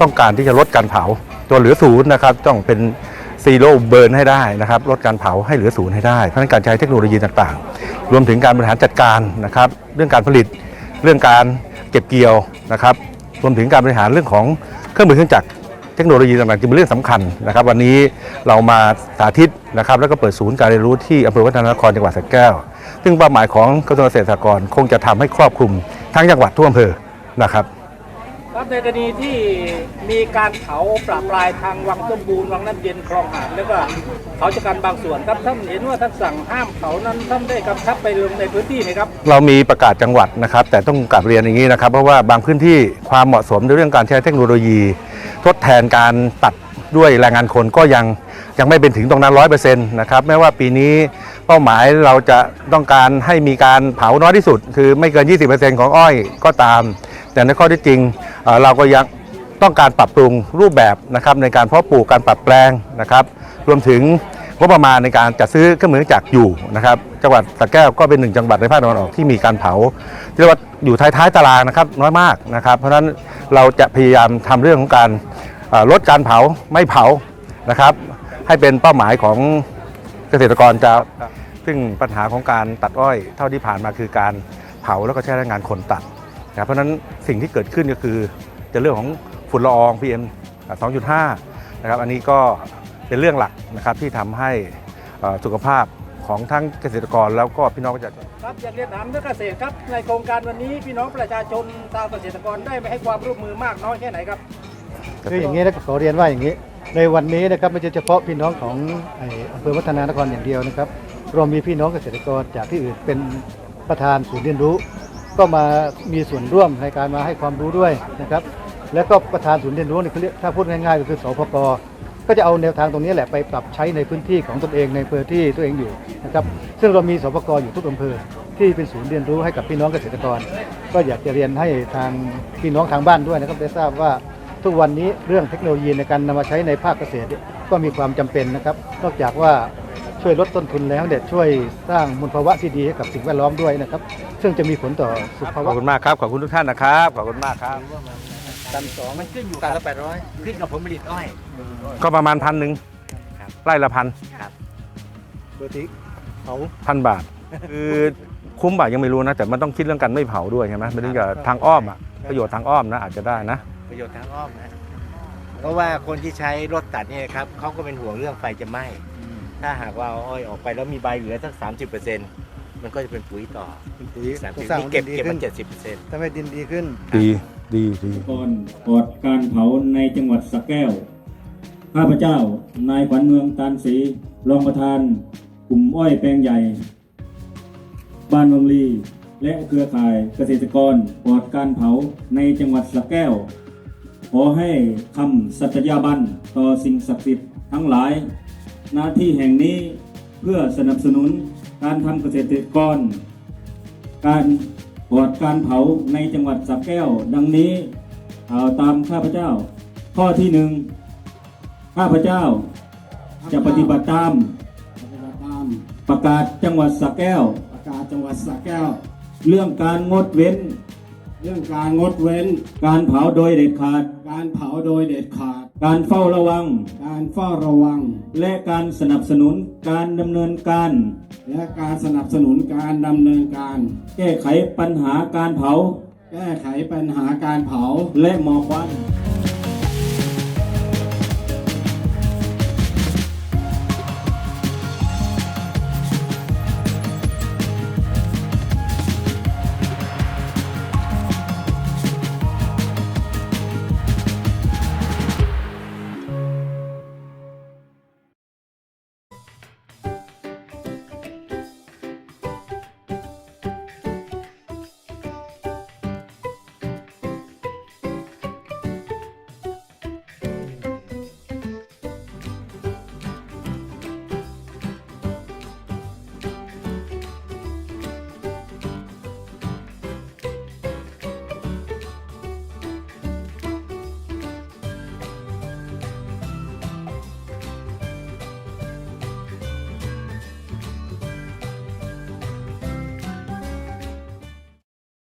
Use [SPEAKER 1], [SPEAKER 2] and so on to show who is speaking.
[SPEAKER 1] ต้องการที่จะลดการเผาตัวเหลือศูนย์นะครับต้องเป็นซีโร่เบิร์นให้ได้นะครับลดการเผาให้เหลือศูนย์ให้ได้เพราะนั้นการใช้เทคโนโลยีต่างๆ รวมถึงการบริหารจัดการนะครับเรื่องการผลิตเรื่องการเก็บเกี่ยวนะครับรวมถึงการบริหารเรื่องของเครื่องมือเครื่องจักรเทคโนโลยีต่างๆจึงเป็นเรื่องสำคัญนะครับ วันนี้เรามาสาธิตนะครับ แล้วก็เปิดศูนย์การเรียนรู้ที่อำเภอวัฒนนครจังหวัดสระแก้ว ซึ่งเป้าหมายของกระทรวงเกษตรสหกรณ์คงจะทำให้ครอบคลุมทั้งจังหวัดทั่วอำเภอนะครับ
[SPEAKER 2] ครับในกรณีที่มีการเผาปราบปรายทางวังต้นบูนวังน้ำเย็นคลองหาดแล้วก็เขาจะกันบางส่วนครับท่านเห็นว่าท่านสั่งห้ามเผานั้นท่านได้กำชับไปลงในพื้นที่ไหมครับ
[SPEAKER 1] เรามีประกาศจังหวัดนะครับ แต่ต้องกลับเรียนอย่างนี้นะครับ เพราะว่าบางพื้นที่ความเหมาะสมในเรื่องการใช้เทคโนโลยี ทดแทนการตัดด้วยแรงงานคนก็ยังยังไม่เป็นถึงตรงนั้นร้อยเปอร์เซ็นต์นะครับแม้ว่าปีนี้เป้าหมายเราจะต้องการให้มีการเผาน้อยที่สุด คือไม่เกิน 20%ของอ้อยก็ตาม แต่ในข้อที่จริง เราก็ยังต้องการปรับปรุงรูปแบบนะครับในการเพาะปลูกการปรับแปลงนะครับรวมถึงงบประมาณในการจัดซื้อเครื่องมือจักรอยู่นะครับจังหวัดสระแก้วก็เป็นหนึ่งจังหวัดในภาคตะวันออกที่มีการเผาเรียกว่าอยู่ท้ายๆตารางนะครับน้อยมากนะครับ เพราะฉะนั้นเราจะพยายามทำเรื่องของการลดการเผาไม่เผานะครับ ให้เป็นเป้าหมายของเกษตรกรจะซึ่งปัญหาของการตัดอ้อยเท่าที่ผ่านมาคือการเผาแล้วก็ใช้แรงงานคนตัด นะครับเพราะฉะนั้นสิ่งที่เกิดขึ้นก็คือจะเรื่องของฝุ่นละออง PM 2.5 นะครับอันนี้ก็เป็นเรื่องหลักนะครับที่ทำให้เอ่อสุขภาพของทั้งเกษตรกรแล้วก็พี่น้องประชาชน
[SPEAKER 2] ครับอยากเรียนถามนักเกษตรครับในโครงการวันนี้พี่น้องประชาชนชาวเกษตรกรได้ไปให้ความร่วมมือมากน้อยแค่ไหนครับ
[SPEAKER 3] คืออย่างนี้นะขอเรียนว่าอย่างนี้ ในวันนี้นะครับไม่ใช่เฉพาะพี่น้องของไอ้อำเภอวัฒนานครอย่างเดียวนะครับเรามีพี่น้องเกษตรกรจากที่อื่นเป็นประธานศูนย์เรียนรู้ ก็มามีส่วนร่วมในการมาให้ความรู้ด้วยนะครับ แล้วก็ประธานศูนย์เรียนรู้เนี่ยเขาเรียกถ้าพูดง่ายๆก็คือสพกก็จะเอาแนวทางตรงนี้แหละไปปรับใช้ในพื้นที่ของตนเองในอำเภอที่ตัวเองอยู่นะครับซึ่งเรามีสพกอยู่ทุกอำเภอที่เป็นศูนย์เรียนรู้ให้กับพี่น้องเกษตรกร ก็อยากจะเรียนให้ทางพี่น้องทางบ้านด้วยนะครับได้ทราบว่าทุกวันนี้เรื่องเทคโนโลยีในการนำมาใช้ในภาคเกษตรก็มีความจำเป็นนะครับ นอกจากว่า ช่วยลดต้นทุนแล้วเนี่ยช่วยสร้างมลภาวะที่ดีให้กับสิ่งแวดล้อมด้วยนะครับ ซึ่งจะมีผลต่อสุข
[SPEAKER 1] ข
[SPEAKER 3] ภา
[SPEAKER 1] อบ
[SPEAKER 3] วะ
[SPEAKER 1] คุณมากครับขอบคุณทุกท่านนะครับขอบคุณมากครับ
[SPEAKER 2] ตันสองมันขึ้นอยู่
[SPEAKER 4] ตันละแปดร้อยขึ้นกับผลผลิตอ้อย
[SPEAKER 1] ก็ประมาณพันหนึ่ง
[SPEAKER 4] ครับ
[SPEAKER 1] ไร่ละพัน
[SPEAKER 3] เบอร์ทิกเขา
[SPEAKER 1] พันบาท คือคุ้มบ่ายังไม่รู้นะ แต่มันต้องคิดเรื่องการไม่เผาด้วยใช่ไหมไม่ได้กับทางอ้อมอะประโยชน์ทางอ้อมนะอาจจะได้นะ
[SPEAKER 4] ประโยชน์ทางอ้อมนะเพราะว่าคนที่ใช้รถตัดเนี่ยครับเขาก็เป็นห่วงเรื่องไฟจะไหม้ ถ้าหากว่าเอาอ้อยออกไปแล้วมีใบเหลือสักสามสิบเปอร์เซ็นต์มันก็จะเป็นปุ๋ยต่อ
[SPEAKER 3] เป็นปุ๋ย
[SPEAKER 4] สาม
[SPEAKER 3] ต้อ
[SPEAKER 4] สิ
[SPEAKER 3] ง
[SPEAKER 4] บ
[SPEAKER 3] สร้าง
[SPEAKER 4] นี่เก็บ
[SPEAKER 3] ดินดี
[SPEAKER 4] เก็บ
[SPEAKER 3] ขึ้
[SPEAKER 4] มานเจ็ดสิบเปอร์เซ็นต์
[SPEAKER 3] ทำให้ดินดีขึ้น
[SPEAKER 1] ดีดีดี
[SPEAKER 5] ก่อนปลอดการเผาในจังหวัดสระแก้ว ข้าพเจ้า นายขวัญเมืองตานศรีรองประธาน กลุ่มอ้อยแปลงใหญ่ บ้านวังลี และเครือข่ายเกษตรกรปลอดการเผาในจังหวัดสระแก้ว ขอให้คำสัตยาบันต่อสิ่งศักดิ์สิทธิ์ทั้งหลาย หน้าที่แห่งนี้เพื่อสนับสนุนการทำเกษตรกร การปลอดการเผาในจังหวัดสระแก้ว ดังนี้เอาตามข้าพเจ้า ข้อที่หนึ่งข้าพเจ้าจะปฏิบัติตาม
[SPEAKER 6] ปฏิบัติตาม
[SPEAKER 5] ประกาศจังหวัดสระแก้ว
[SPEAKER 6] ประกาศจังหวัดสระแก้ว
[SPEAKER 5] เรื่องการงดเว้น
[SPEAKER 6] เรื่องการงดเว้น
[SPEAKER 5] การเผาโดยเด็ดขาด
[SPEAKER 6] การเผาโดยเด็ดขาด
[SPEAKER 5] การเฝ้าระวัง
[SPEAKER 6] การเฝ้าระวัง
[SPEAKER 5] และการสนับสนุนการดำเนินการ
[SPEAKER 6] และการสนับสนุนการดำเนินการ
[SPEAKER 5] แก้ไขปัญหาการเผา
[SPEAKER 6] แก้ไขปัญหาการเผา
[SPEAKER 5] และหมอกควัน
[SPEAKER 6] แ